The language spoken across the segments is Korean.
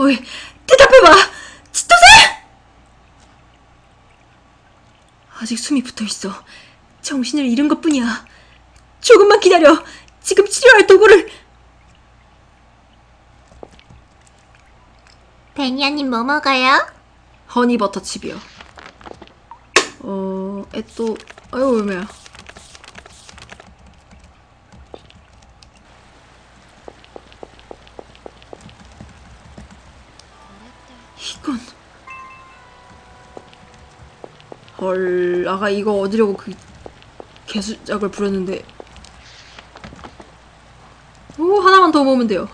어이, 대답해봐! 치토세! 아직 숨이 붙어 있어. 정신을 잃은 것 뿐이야. 조금만 기다려. 지금 치료할 도구를. 베니아님 뭐 먹어요? 허니버터 칩이요. 어, 에또, 아유, 얼마야. 이건. 헐, 아가 이거 얻으려고 그 개수작을 부렸는데. 오, 하나만 더 모으면 돼요.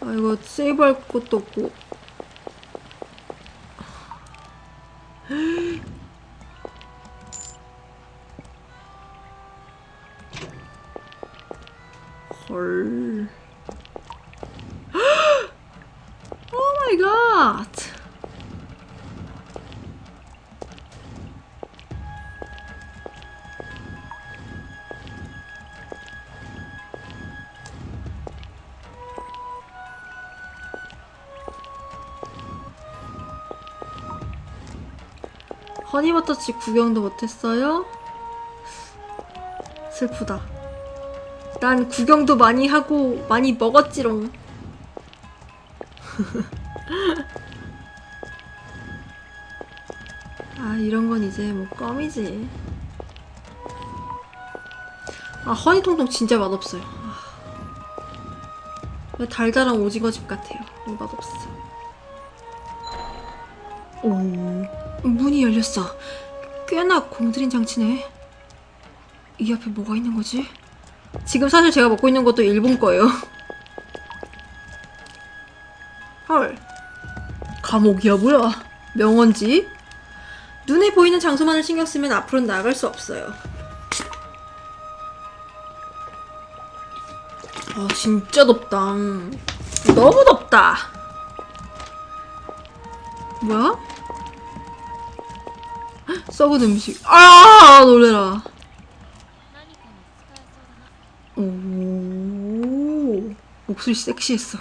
아 이거 세이브할 것도 없고 허니버터칩 구경도 못했어요? 슬프다. 난 구경도 많이 하고 많이 먹었지롱. 아 이런 건 이제 뭐 껌이지. 아 허니통통 진짜 맛없어요. 아. 왜 달달한 오징어집 같아요. 왜 맛없어. 오 문이 열렸어. 꽤나 공들인 장치네. 이 앞에 뭐가 있는 거지? 지금 사실 제가 먹고 있는 것도 일본 거예요. 헐. 감옥이야 뭐야? 명언지? 눈에 보이는 장소만을 신경 쓰면 앞으로는 나아갈 수 없어요. 아 진짜 덥다. 너무 덥다. 뭐야? 헉, 썩은 음식. 아 놀래라. 오 목소리 섹시했어.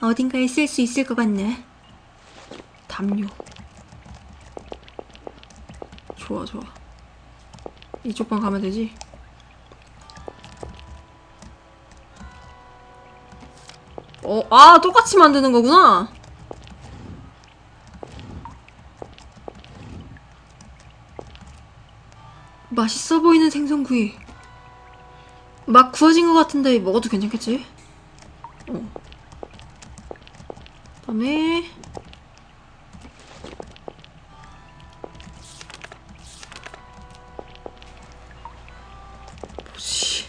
어딘가에 쓸 수 있을 것 같네. 담요. 좋아 좋아. 이쪽 방 가면 되지? 어, 아 똑같이 만드는 거구나. 맛있어 보이는 생선구이. 막 구워진 것 같은데 먹어도 괜찮겠지? 어. 그다음에 뭐지?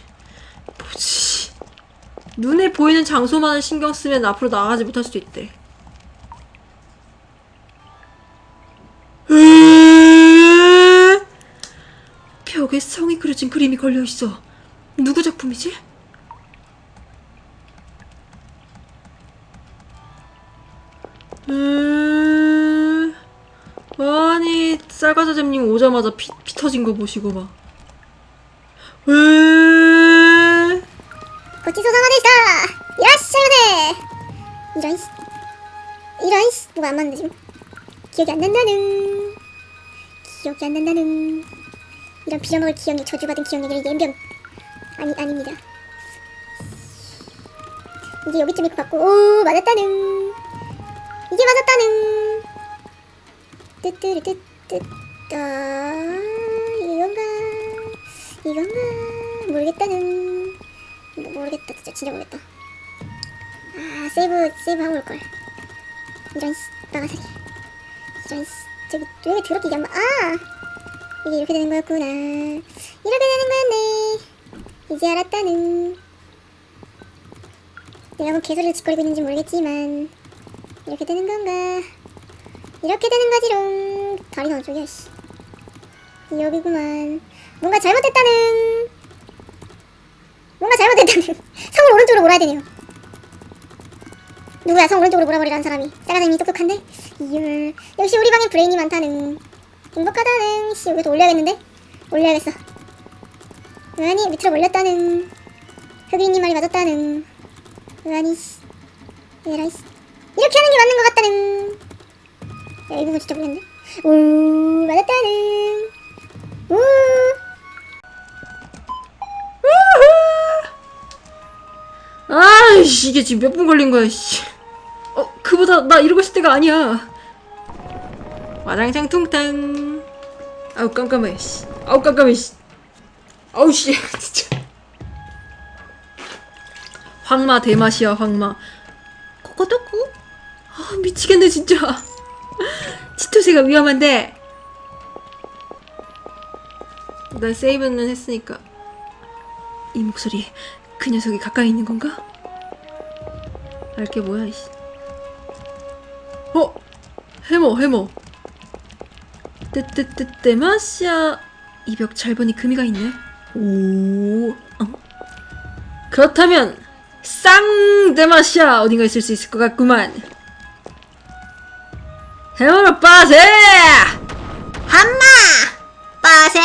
뭐지? 눈에 보이는 장소만을 신경 쓰면 앞으로 나아가지 못할 수도 있대. 멋진 그림이 걸려있어. 누구 작품이지? 음... 아니 쌀가사잼님 오자마자 피, 피 터진 거 보시고 막. 으... 고치소상화되시다! 야시네 이런 씨 이런 씨 뭐가 안 맞네 지금? 기억이 안 난다는. 기억이 안 난다는. 이런 빌어먹을 기억력 저주받은 기억력을 연병 아니 아닙니다. 이게 여기쯤일 것 같고. 오 맞았다는. 이게 맞았다는. 뜨뜨르 뜨뜨 아 이건가? 이건가? 모르겠다는. 뭐, 모르겠다. 진짜 진짜 모르겠다. 아 세이브 세이브 하고 올걸. 이런 씨 나가사리 이런 씨 저기 왜 더럽게 이게 안 마- 아 이게 이렇게 되는 거였구나. 이렇게 되는 거였네. 이제 알았다는. 내가 뭐 개소리를 짓거리고 있는지 모르겠지만 이렇게 되는 건가? 이렇게 되는 거지롱. 다리 는 어쩌냐 씨. 여기구만. 뭔가 잘못됐다는. 뭔가 잘못됐다는. 성을 오른쪽으로 몰아야 되네요. 누구야? 성 오른쪽으로 몰아버리라는 사람이. 짜가장님이 똑똑한데? 이율 역시 우리 방에 브레인이 많다는 행복하다는 씨 여기도 올려야겠는데? 올려야겠어. 아니 밑으로 몰렸다는 흑인님 말이 맞았다는 아니 씨 에라이 씨. 이렇게 하는 게 맞는 것 같다는. 야 이 부분 진짜 모르겠네. 우 맞았다는. 우. 아이씨 이게 지금 몇 분 걸린 거야 씨. 어 그보다 나 이러고 있을 때가 아니야 와장창 퉁탕 아우 깜깜해 씨. 아우 깜깜해 씨. 아우 씨 진짜. 황마 대맛이야 황마. 코코도코? 아 미치겠네 진짜. 치토세가 위험한데. 나 세이브는 했으니까. 이 목소리 그 녀석이 가까이 있는 건가? 알게 뭐야 이씨. 어? 해머 해머 뜨뜨뜨뜨 마시아 이벽 잘 보니 금이가 있네 오 어? 그렇다면 쌍데마시아 어딘가 있을 수 있을 것 같구만 해머로 빠세 한마 빠세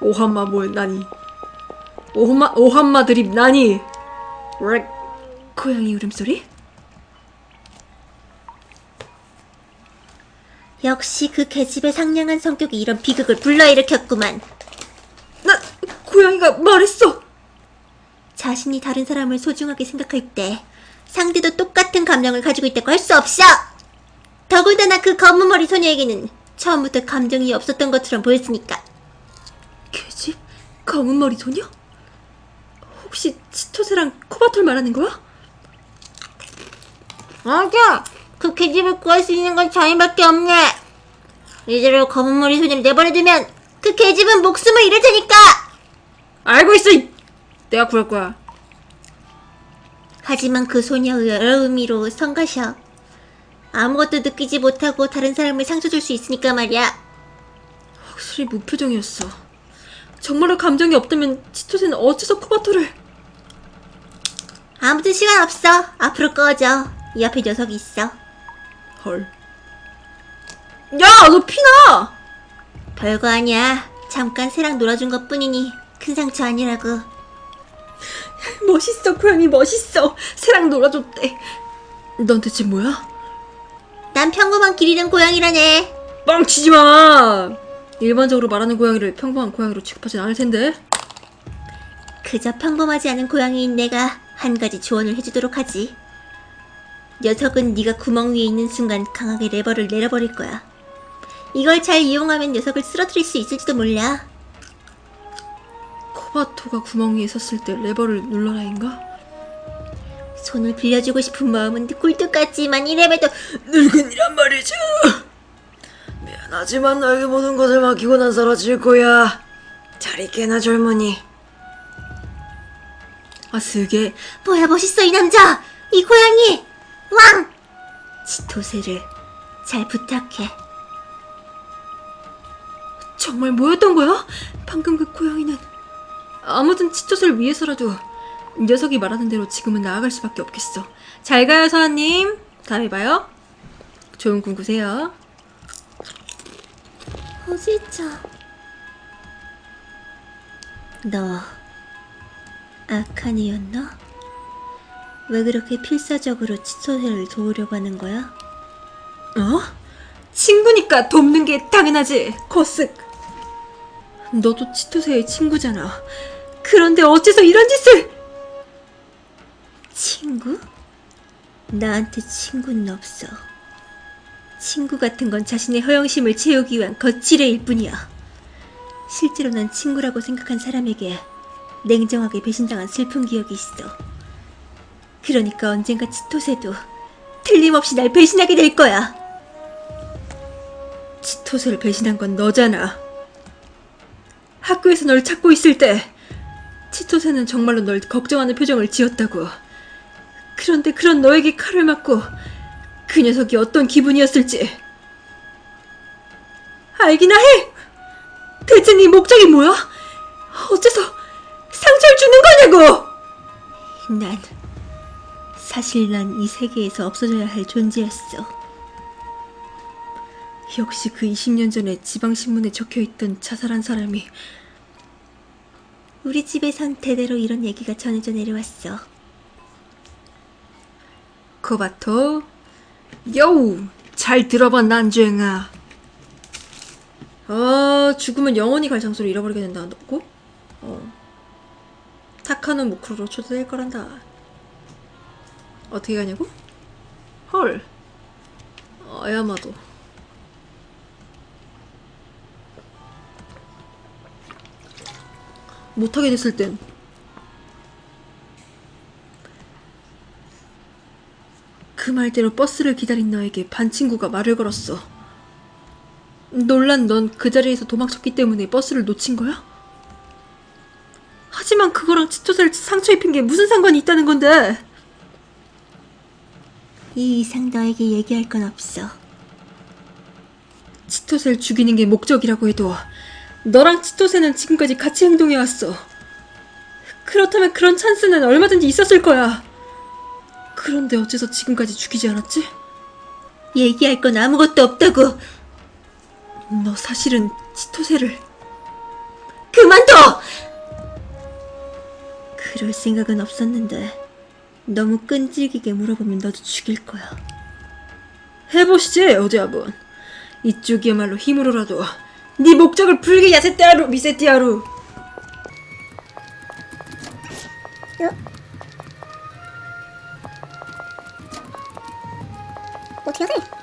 오한마 뭐야 나니 오한마 오한마 드립 나니 렉 고양이 울음소리? 역시 그 계집의 상냥한 성격이 이런 비극을 불러일으켰구만 나 고양이가 말했어 자신이 다른 사람을 소중하게 생각할 때 상대도 똑같은 감정을 가지고 있다고 할 수 없어. 더군다나 그 검은 머리 소녀에게는 처음부터 감정이 없었던 것처럼 보였으니까. 계집? 검은 머리 소녀? 혹시 치토세랑 코바톨 말하는 거야? 맞아. 그 계집을 구할 수 있는 건 자인밖에 없네. 이대로 검은 머리 소녀를 내버려두면 그 계집은 목숨을 잃을 테니까. 알고 있어 이- 내가 구할 거야 하지만 그 소녀의 여러 의미로 성가셔. 아무것도 느끼지 못하고 다른 사람을 상처 줄 수 있으니까 말이야. 확실히 무표정이었어 정말로 감정이 없다면 치토세는 어째서 코바톨을 아무튼 시간 없어. 앞으로 꺼져. 이 앞에 녀석이 있어. 헐 야! 너 피나! 별거 아니야. 잠깐 새랑 놀아준 것 뿐이니 큰 상처 아니라고. 멋있어 고양이 멋있어 새랑 놀아줬대 넌 대체 뭐야? 난 평범한 길 잃은 고양이라네. 뻥치지 마 일반적으로 말하는 고양이를 평범한 고양이로 취급하진 않을 텐데 그저 평범하지 않은 고양이인 내가 한 가지 조언을 해주도록 하지. 녀석은 네가 구멍 위에 있는 순간 강하게 레버를 내려버릴 거야. 이걸 잘 이용하면 녀석을 쓰러뜨릴 수 있을지도 몰라. 코바토가 구멍 위에 섰을 때 레버를 눌러라인가? 손을 빌려주고 싶은 마음은 꿀뚝 같지만 이래봬도 늙은이란 말이죠. 미안하지만 너에게 모든 것을 맡기고 난 사라질 거야. 잘 있게나 젊은이. 아 쓰게 뭐야 멋있어 이 남자 이 고양이 왕 치토세를 잘 부탁해 정말 뭐였던 거야? 방금 그 고양이는 아무튼 치토스를 위해서라도 녀석이 말하는 대로 지금은 나아갈 수밖에 없겠어. 잘 가요 서한님. 다음에 봐요. 좋은 꿈 꾸세요. 호지자 너 아칸이었나? 왜 그렇게 필사적으로 치토세를 도우려고 하는 거야? 어? 친구니까 돕는 게 당연하지. 코스. 너도 치토세의 친구잖아. 그런데 어째서 이런 짓을? 친구? 나한테 친구는 없어. 친구 같은 건 자신의 허영심을 채우기 위한 거칠애일 뿐이야. 실제로 난 친구라고 생각한 사람에게 냉정하게 배신당한 슬픈 기억이 있어. 그러니까 언젠가 치토세도 틀림없이 날 배신하게 될 거야. 치토세를 배신한 건 너잖아. 학교에서 널 찾고 있을 때 치토세는 정말로 널 걱정하는 표정을 지었다고. 그런데 그런 너에게 칼을 맞고 그 녀석이 어떤 기분이었을지 알기나 해. 대체 네 목적이 뭐야? 어째서 상처를 주는 거냐고? 난 사실 난 이 세계에서 없어져야 할 존재였어. 역시 그 20년 전에 지방신문에 적혀있던 자살한 사람이 우리 집에선 대대로 이런 얘기가 전해져 내려왔어. 코바토 여우 잘 들어봐 난주행아 아 죽으면 영원히 갈 장소를 잃어버리게 된다 고 어. 타카노 무크로로 초대될 거란다 어떻게 가냐고? 헐 아야마도 못하게 됐을 땐 그 말대로 버스를 기다린 너에게 반 친구가 말을 걸었어. 놀란 넌 그 자리에서 도망쳤기 때문에 버스를 놓친 거야? 하지만 그거랑 치토세를 상처 입힌 게 무슨 상관이 있다는 건데? 이 이상 너에게 얘기할 건 없어. 치토세를 죽이는 게 목적이라고 해도 너랑 치토세는 지금까지 같이 행동해왔어. 그렇다면 그런 찬스는 얼마든지 있었을 거야. 그런데 어째서 지금까지 죽이지 않았지? 얘기할 건 아무것도 없다고. 너 사실은 치토세를 그만둬! 그럴 생각은 없었는데 너무 끈질기게 물어보면 너도 죽일 거야. 해보시지 어디아분 이쪽이야말로 힘으로라도 네 목적을 풀게 야세띠아루 미세띠아루 요? 어떻게 하세요?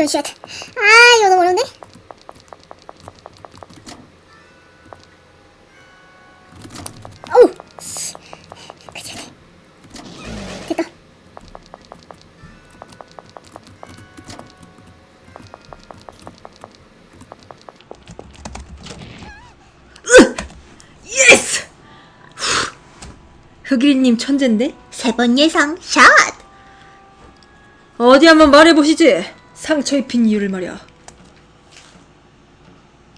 이, 이런 쉣. 아, 이거 너무 어려운데? 어우, 씨. 그치, 그치. 됐다. 예스! 후. 흑일님 천재인데? 세 번 예상 샷! 어디 한번 말해보시지 상처 입힌 이유를 말이야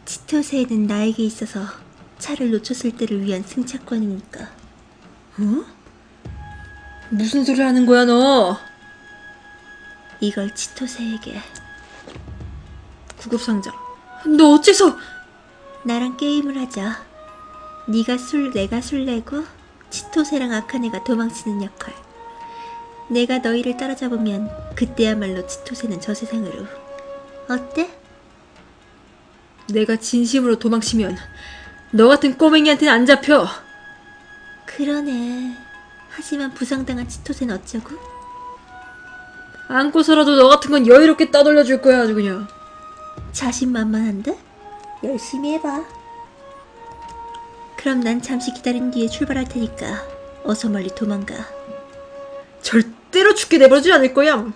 치토세는 나에게 있어서 차를 놓쳤을 때를 위한 승차권이니까. 어? 무슨 소리 하는 거야 너 이걸 치토세에게 구급상자 너 어째서 나랑 게임을 하자. 네가 술, 내가 술 내고 치토세랑 아카네가 도망치는 역할. 내가 너희를 따라잡으면 그때야말로 치토세는 저 세상으로. 어때? 내가 진심으로 도망치면 너 같은 꼬맹이한테는 안 잡혀 그러네. 하지만 부상당한 치토세는 어쩌고? 안고서라도 너 같은 건 여유롭게 따돌려 줄 거야 아주 그냥 자신만만한데? 열심히 해봐. 그럼 난 잠시 기다린 뒤에 출발할 테니까 어서 멀리 도망가. 절 대로 죽게 내버려두지 않을 거야.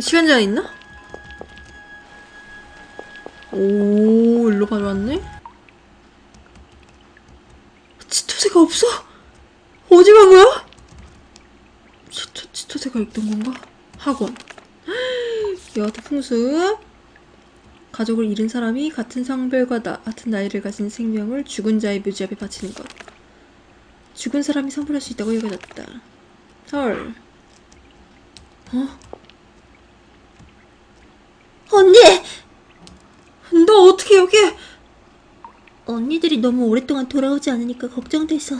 시간 제한 있나? 오, 일로 가져왔네? 치토세가 없어? 어디 간 거야? 치토, 치토세가 있던 건가? 학원. 여하튼 풍습. 가족을 잃은 사람이 같은 성별과 나, 같은 나이를 가진 생명을 죽은 자의 묘지 앞에 바치는 것. 죽은 사람이 선물할 수 있다고 여겨졌다. 헐. 어? 언니! 너 어떻게 여기에? 언니들이 너무 오랫동안 돌아오지 않으니까 걱정돼서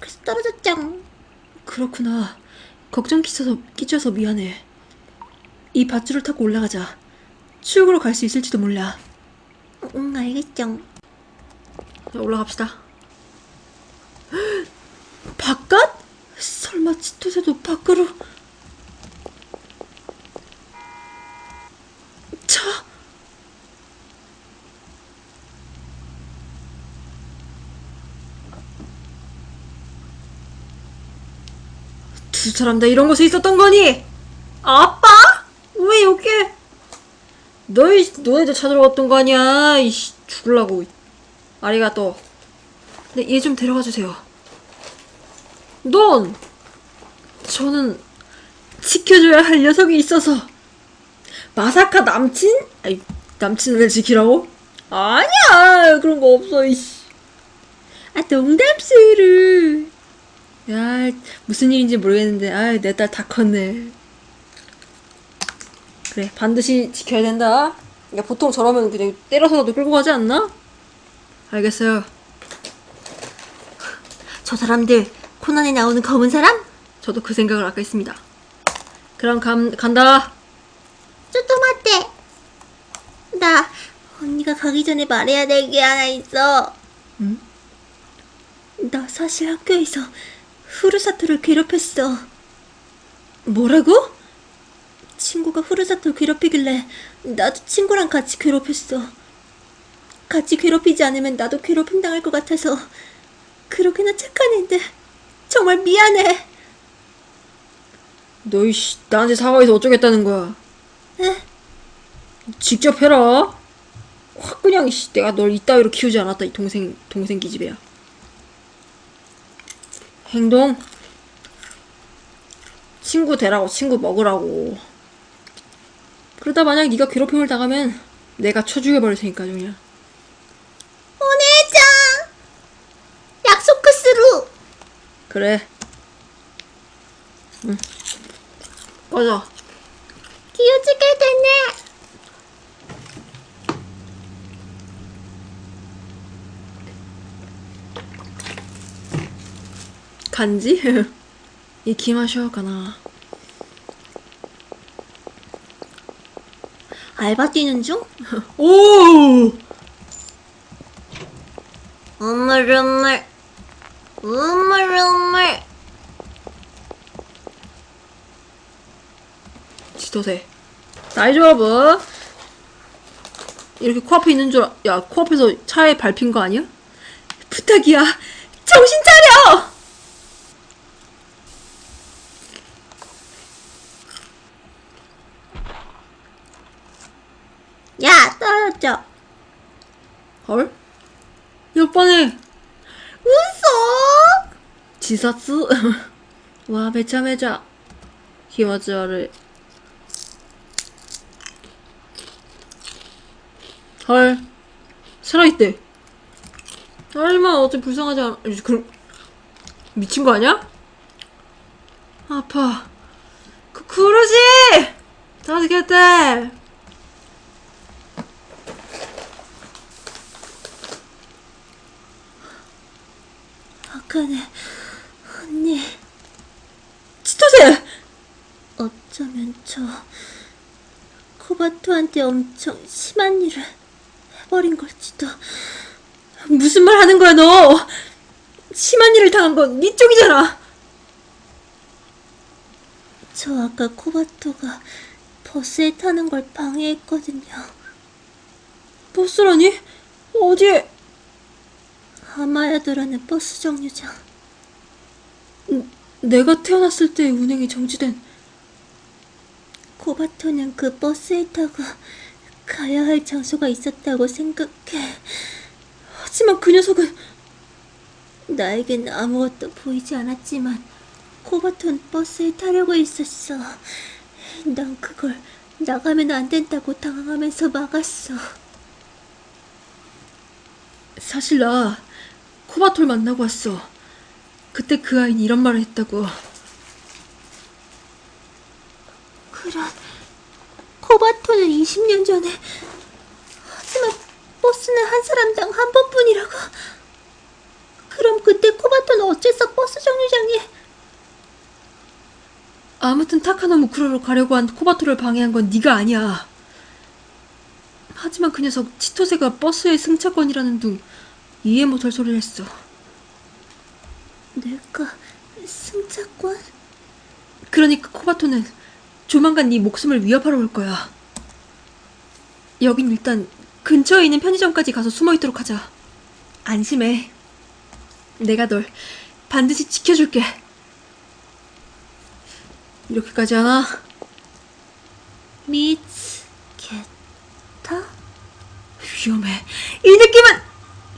그래서 떨어졌짱. 그렇구나. 걱정 끼쳐서, 끼쳐서 미안해. 이 밧줄을 타고 올라가자. 출구로 갈 수 있을지도 몰라. 응 알겠짱. 자, 올라갑시다. 바깥? 설마 치토세도 밖으로? 차? 두 사람 다 이런 곳에 있었던 거니? 아빠? 왜 여기에? 너희, 너네들 찾으러 왔던 거 아니야? 이씨, 죽을라고. 아리가또. 네, 얘좀 데려가 주세요. 넌 저는 지켜줘야 할 녀석이 있어서 마사카 남친? 아니 남친을 지키라고? 아니야 그런 거 없어 이씨. 아 농담스루. 야 무슨 일인지 모르겠는데 아 내 딸 다 컸네. 그래 반드시 지켜야 된다. 그러니까 보통 저러면 그냥 때려서라도 끌고 가지 않나? 알겠어요. 저 사람들 코난에 나오는 검은 사람? 저도 그 생각을 아까 했습니다. 그럼 감, 간다. 쪼또마떼 나 언니가 가기 전에 말해야 될 게 하나 있어 응? 나 사실 학교에서 후르사토를 괴롭혔어 뭐라고? 친구가 후르사토를 괴롭히길래 나도 친구랑 같이 괴롭혔어 같이 괴롭히지 않으면 나도 괴롭힘 당할 것 같아서 그렇게나 착한 애인데 정말 미안해 너희 씨 나한테 사과해서 어쩌겠다는 거야? 에? 직접 해라. 확 그냥 씨, 내가 널 이따위로 키우지 않았다 이 동생 동생 기집애야. 행동. 친구 되라고 친구 먹으라고. 그러다 만약 네가 괴롭힘을 당하면 내가 쳐죽여 버릴 테니까 종이야. 어, 오늘자 약속 크스루. 그래. 응. 꺼져. 気をつけてね 간지? 이키마쇼 가나. 알바 뛰는 중? 오! 우물우물 우물우물 지도새. 나이 졸업은 이렇게 코앞에 있는 줄, 알- 야, 코앞에서 차에 밟힌 거 아니야? 부탁이야. 정신 차려! 야 떨어져 헐? 몇 번에 웃어 지사스? 와, 매차매차. 기마즈아를. 헐. 살아있대. 얼마 어째 불쌍하지 않아. 그, 미친 거 아니야? 아파. 그, 그러지! 다스겠대! 아까네 언니 치토세! 어쩌면 저 코바토한테 엄청 심한 일을 해버린 걸지도 무슨 말 하는 거야, 너! 심한 일을 당한 건 네 쪽이잖아! 저 아까 코바토가 버스에 타는 걸 방해했거든요 버스라니? 어디에? 하마야도라는 버스 정류장 내가 태어났을 때 운행이 정지된 코바토는 그 버스에 타고 가야 할 장소가 있었다고 생각해. 하지만 그 녀석은 나에겐 아무것도 보이지 않았지만 코바토는 버스에 타려고 했었어. 난 그걸 나가면 안 된다고 당황하면서 막았어. 사실 나 코바톨 만나고 왔어. 그때 그 아이는 이런 말을 했다고. 그런 코바토는 20년 전에 하지만 버스는 한 사람당 한 번뿐이라고. 그럼 그때 코바토는 어째서 버스 정류장에 아무튼 타카노무쿠로로 가려고 한 코바톨을 방해한 건 네가 아니야. 하지만 그 녀석 치토세가 버스의 승차권이라는 둥 이해 못할 소리를 했어. 내가 승차권? 그러니까 코바토는 조만간 네 목숨을 위협하러 올 거야. 여긴 일단 근처에 있는 편의점까지 가서 숨어 있도록 하자. 안심해. 내가 널 반드시 지켜줄게. 이렇게까지 하나? 미츠겠다? 위험해. 이 느낌은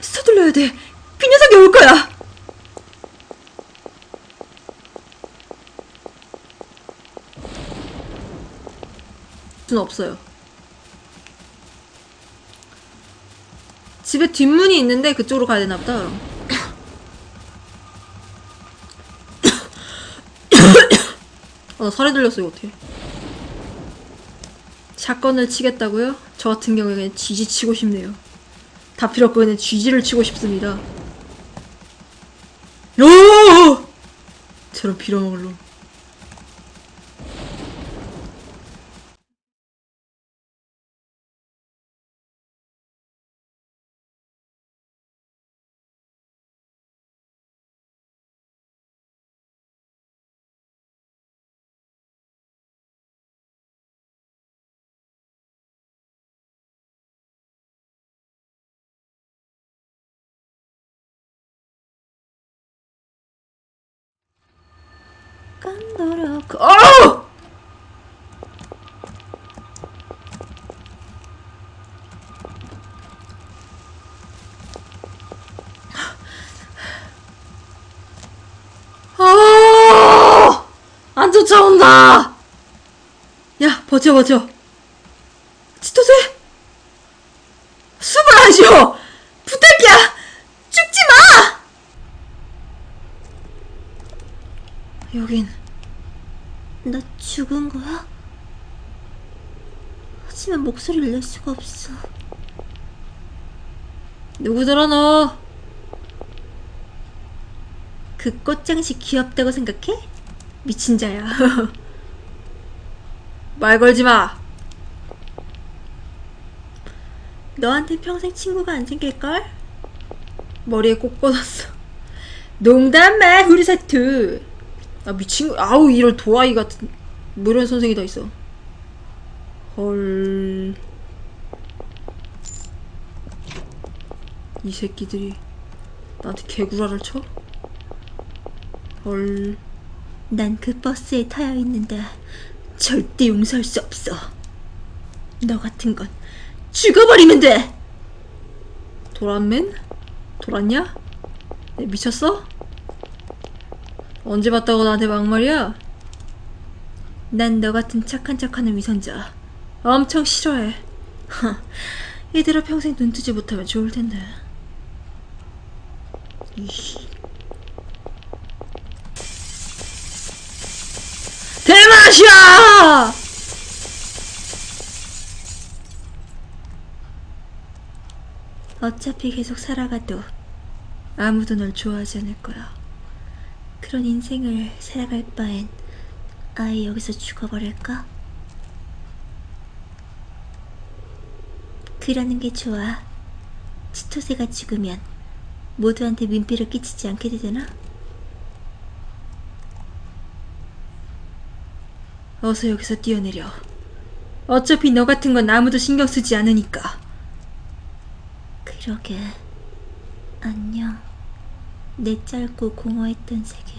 서둘러야 돼. 그 녀석이 올 거야! 수는 없어요. 집에 뒷문이 있는데 그쪽으로 가야 되나 보다, 나 살이 들렸어, 이거 어떡해. 샷건을 치겠다고요? 저 같은 경우에 그냥 쥐지 치고 싶네요. 다 필요 없고 그냥 쥐지를 치고 싶습니다. 요! 저런 빌어먹을 놈. 깜놀하고 어우! 아! 안 쫓아온다! 야, 버텨, 버텨. 치토세! 숨을 안 쉬어! 부탁이야! 죽지 마! 여긴 나 죽은 거야? 하지만 목소리를 낼 수가 없어. 누구더라 너? 그 꽃장식 귀엽다고 생각해? 미친 자야. 말 걸지 마. 너한테 평생 친구가 안 생길걸? 머리에 꼭 꽂았어. 농담 마, 우리 사투. 아 미친 거. 아우 이런 도아이 같은 뭐 이런 선생이 다 있어. 헐. 이 새끼들이 나한테 개구라를 쳐? 헐. 난 그 버스에 타여 있는데 절대 용서할 수 없어. 너 같은 건 죽어버리면 돼! 도란맨? 돌았냐? 내 미쳤어? 언제 봤다고 나한테 막말이야? 난 너 같은 착한 척하는 위선자. 엄청 싫어해. 이대로 평생 눈 뜨지 못하면 좋을 텐데. 대마시아! 어차피 계속 살아가도 아무도 널 좋아하지 않을 거야. 그런 인생을 살아갈 바엔 아예 여기서 죽어버릴까? 그라는 게 좋아. 치토세가 죽으면 모두한테 민폐를 끼치지 않게 되잖아? 어서 여기서 뛰어내려. 어차피 너 같은 건 아무도 신경 쓰지 않으니까. 그러게. 안녕. 내 짧고 공허했던 세계.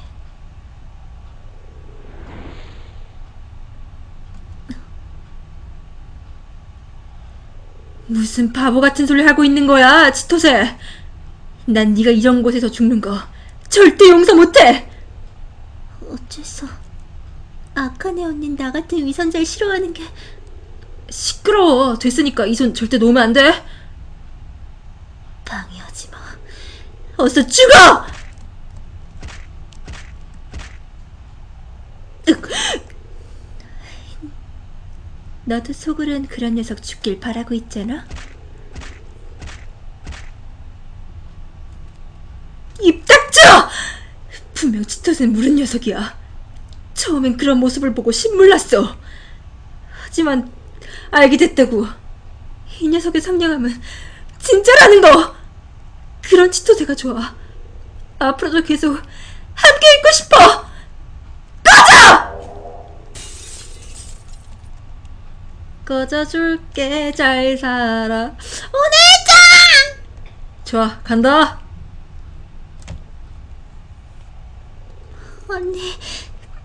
무슨 바보 같은 소리 하고 있는 거야, 치토세. 난 네가 이런 곳에서 죽는 거 절대 용서 못해. 어째서 아카네 언닌 나 같은 위선자를 싫어하는 게 시끄러워. 됐으니까 이 손 절대 놓으면 안 돼. 방해하지 마. 어서 죽어! 너도 속으론 그런 녀석 죽길 바라고 있잖아. 입 닥쳐! 분명 치토센 무른 녀석이야. 처음엔 그런 모습을 보고 신물났어. 하지만 알게 됐다고. 이 녀석의 상냥함은 진짜라는 거! 그런 치토세가 좋아. 앞으로도 계속 함께 있고 싶어! 꺼져! 꺼져줄게, 잘 살아. 오늘짱! 좋아, 간다. 언니,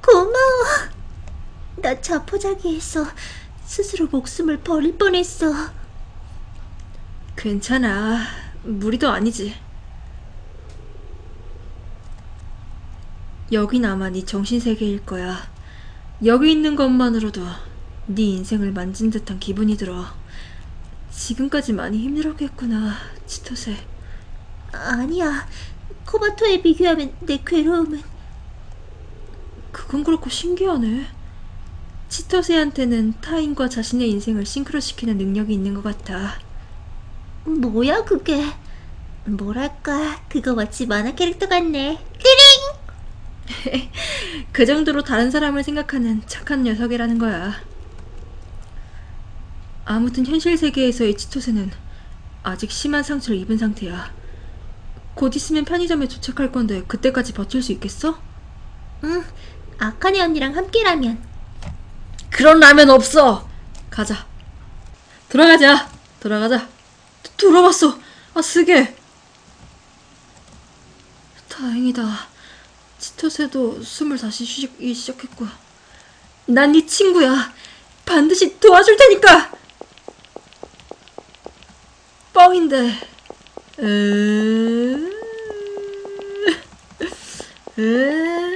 고마워. 나 자포자기해서 스스로 목숨을 버릴 뻔했어. 괜찮아. 무리도 아니지. 여긴 아마 네 정신세계일 거야. 여기 있는 것만으로도 네 인생을 만진 듯한 기분이 들어. 지금까지 많이 힘들었겠구나, 치토세. 아니야. 코바토에 비교하면 내 괴로움은... 그건 그렇고 신기하네. 치토세한테는 타인과 자신의 인생을 싱크로시키는 능력이 있는 것 같아. 뭐야 그게? 뭐랄까 그거 마치 만화 캐릭터 같네. 그 정도로 다른 사람을 생각하는 착한 녀석이라는 거야. 아무튼 현실 세계에서의 치토세는 아직 심한 상처를 입은 상태야. 곧 있으면 편의점에 도착할 건데 그때까지 버틸 수 있겠어? 응. 아카네 언니랑 함께라면 그런 라면 없어. 가자. 돌아가자. 돌아가자. 도- 돌아왔어. 아 쓰게. 다행이다. 치토세도 숨을 다시 쉬기 시작했고. 난 네 친구야. 반드시 도와줄 테니까. 뻥인데. 으... 으...